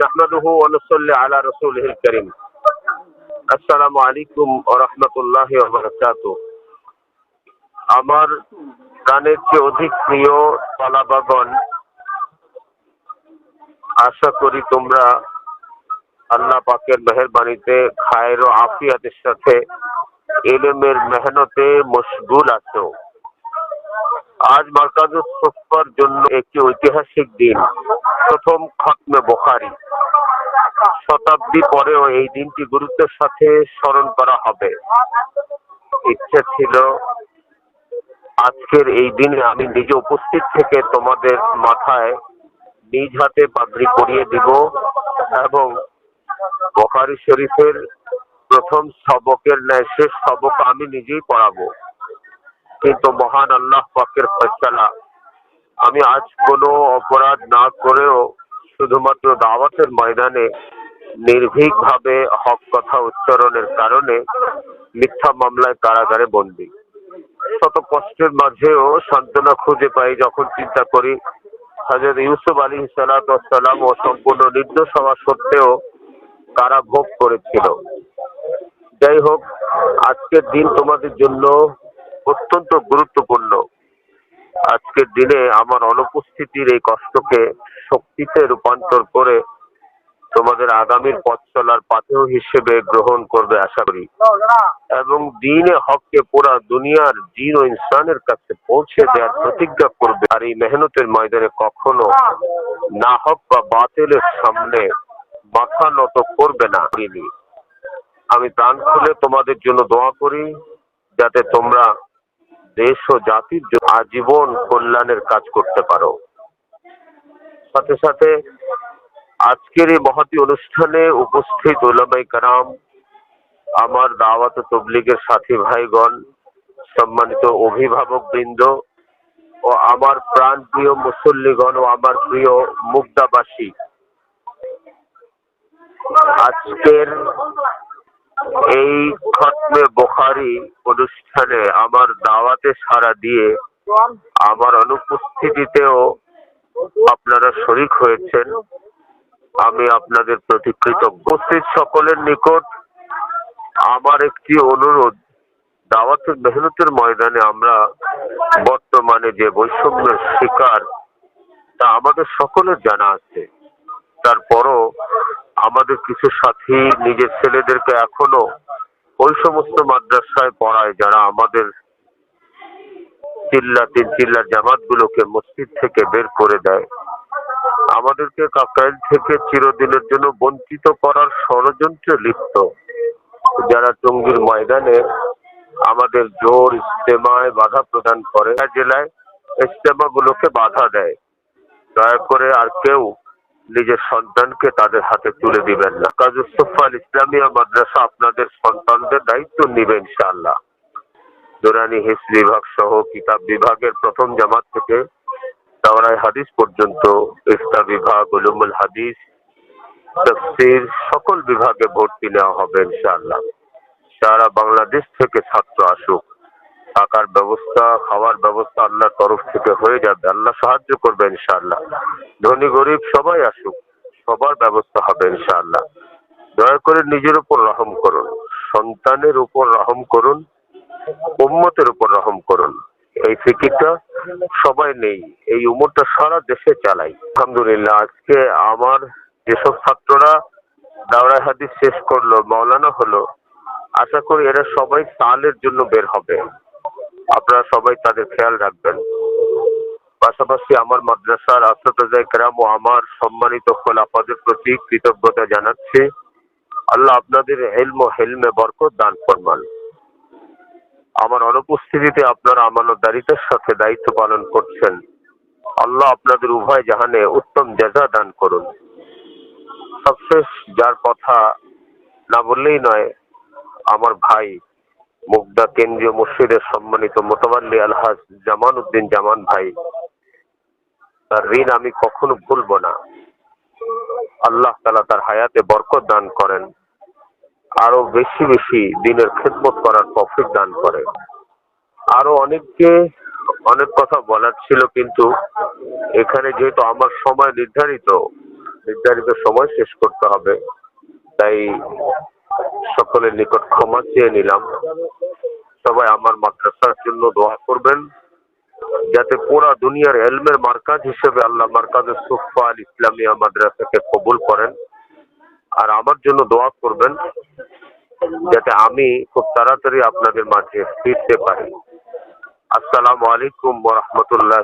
نحمده ونصلي على رسوله الكريم السلام عليكم ورحمة الله وبركاته আমার গানের চেয়ে অধিক প্রিয় তলাবাগন আশা করি তোমরা আল্লাহ পাকের মেহরবানিতে খায়ের ও আফিয়াতের সাথে এলেমের মেহনতে মশগুল আছো আজ মার্কাজুস সোফার জন্য একটি ঐতিহাসিক দিন প্রথম খতমে বোখারি। শতাব্দী পরেও এই দিনটি গুরুত্বের সাথে স্মরণ করা হবে। ইচ্ছে ছিল, আজকের এই দিনে আমি নিজে উপস্থিত থেকে তোমাদের মাথায় নিজ হাতে পাগড়ি পরিয়ে দিব এবং বোখারি শরীফের প্রথম সবকের ন্যায় শেষ সবক আমি নিজেই পড়াবো। কিন্তু মহান আল্লাহ পাকের ফয়সালা আমি আজ কোনো অপরাধ না করেও শুধুমাত্র দাওয়াতের ময়দানে নির্ভীক ভাবে হক কথা উচ্চারণের কারণে মিথ্যা মামলায় কারাগারে বন্দী। শত কষ্টের মাঝেও সান্ত্বনা খুঁজে পাই যখন চিন্তা করি হজরত ইউসুফ আলী সালাম ও সম্পূর্ণ নির্দোষ হওয়া সত্ত্বেও কারা ভোগ করেছিল। যাই হোক, আজকের দিন তোমাদের জন্য অত্যন্ত গুরুত্বপূর্ণ। আজকের দিনে আমার অনুপস্থিতির এই কষ্টকে শক্তিতে রূপান্তর করে তোমাদের আগামীর পথ চলার পাথেয় হিসেবে গ্রহণ করবে আশা করি এবং দিনে হককে পুরা দুনিয়ার জিন ও ইনসানের কাছে পৌঁছে দেওয়ার প্রতিজ্ঞা করবে আর এই মেহনতের ময়দানে কখনো না হক বা বাতিলের সামনে মাথা নত করবে না। আমি প্রাণ খুলে তোমাদের জন্য দোয়া করি, যাতে তোমরা দেশ ও জাতির জন্য আজীবন কল্যাণের কাজ করতে পারো। সাথে সাথে আজকের এই মহতি অনুষ্ঠানে উপস্থিত ওলামাই কারাম, আমার দাওয়াত তবলিগের সাথী ভাইগণ, সম্মানিত অভিভাবক বৃন্দ ও আমার প্রাণ প্রিয় মুসল্লিগণ ও আমার প্রিয় মুগ্ধাবাসী আজকের এই খতমে বোখারি অনুষ্ঠানে আমার দাওয়াতে সাড়া দিয়ে আমার অনুপস্থিতিতেও আপনারা শরিক হয়েছেন। আমি আপনাদের প্রতি কৃতজ্ঞ। উপস্থিত সকলের নিকট আমার একটি অনুরোধ। দাওয়াতের মেহনতের ময়দানে আমরা বর্তমানে যে বৈষম্যের শিকার, তা আমাদের সকলের জানা আছে। তারপরও আমাদের কিছু সাথী, নিজের ছেলেদেরকে এখনও ওই সমস্ত মাদ্রাসায় পড়ায়, যারা আমাদের চিল্লা তিন চিল্লার জামাত গুলোকে মসজিদ থেকে বের করে দেয়। আমাদেরকে কাকাইল থেকে চিরদিনের জন্য বঞ্চিত করার ষড়যন্ত্রে লিপ্ত। যারা টঙ্গীর ময়দানে আমাদের জোর ইস্তেমায় বাধা প্রদান করে জেলায় ইস্তেমা গুলোকে বাধা দেয়। দয়া করে আর কেউ নিজের সন্তানকে তাদের হাতে তুলে দিবেন না। কাজুসফাল ইসলামিয়া মাদ্রাসা আপনাদের সন্তানদের দায়িত্ব নিবে ইনশাআল্লাহ। দুরানি হিস বিভাগ সহ কিতাব বিভাগের প্রথম জামাত থেকে দাওরাই হাদিস পর্যন্ত ইফতা বিভাগ, উলুমুল হাদিস, তফসির সকল বিভাগে ভর্তি নেওয়া হবে ইনশাআল্লাহ। সারা বাংলাদেশ থেকে ছাত্র আসুক। থাকার ব্যবস্থা, খাওয়ার ব্যবস্থা আল্লাহর তরফ থেকে হয়ে যাবে। আল্লাহ সাহায্য করবে ইনশাআল্লাহ। ধনী, গরিব সবাই আসুক। সবার ব্যবস্থা হবে ইনশাআল্লাহ। দয়া করে নিজের উপর রহম করুন। সন্তানের উপর রহম করুন। উম্মতের উপর রহম করুন। এই ফিকিরটা সবাই নেই। এই উমরটা সারা দেশে চালাই। আলহামদুলিল্লাহ, আজকে আমার যেসব ছাত্ররা দাওরাই হাদিস শেষ করল, মাওলানা হলো, আশা করি এরা সবাই সালের জন্য বের হবে। আপনারা সবাই তাদের খেয়াল রাখবেন। পাশাপাশি আমার মাদ্রাসার আসাদাই কেরাম ও আমার সম্মানিত খোলাফাদের প্রতি কৃতজ্ঞতা জানাচ্ছি। আল্লাহ আপনাদের হেলম হেলমে বরকত দান ফরমান। আমার অনুপস্থিতিতে আপনারা আমানতদারিতার সাথে দায়িত্ব পালন করছেন। আল্লাহ আপনাদের উভয় জাহানে উত্তম জাজা দান করুন। সবশেষ যার কথা না বললেই নয়, আমার ভাই মুগদা কেন্দ্রীয় মসজিদের সম্মানিত মোতাবাল্লি আলহাজ জামান উদ্দিন জামান ভাই, তার ঋণ আমি কখনো ভুলবো না। আল্লাহ তালা তার হায়াতে বরকত দান করেন। আরও বেশি বেশি দিনের খেদমত করার তফিক দান করে। আরও অনেককে, অনেক কথা বলার ছিল, কিন্তু এখানে যেহেতু আমার সময় নির্ধারিত নির্ধারিত সময় শেষ করতে হবে, তাই সকলের নিকট ক্ষমা চেয়ে নিলাম। সবাই আমার মাদ্রাসার জন্য দোয়া করবেন, যাতে পুরা দুনিয়ার এলমের মার্কাজ হিসেবে আল্লাহ মার্কাজের সুফা আল ইসলামিয়া মাদ্রাসাকে কবুল করেন। আর আমার জন্য দোয়া করবেন যাতে আমি খুব তাড়াতাড়ি আপনাদের মাঝে ফিরতে পারি। আসসালামু আলাইকুম রহমতুল্লাহ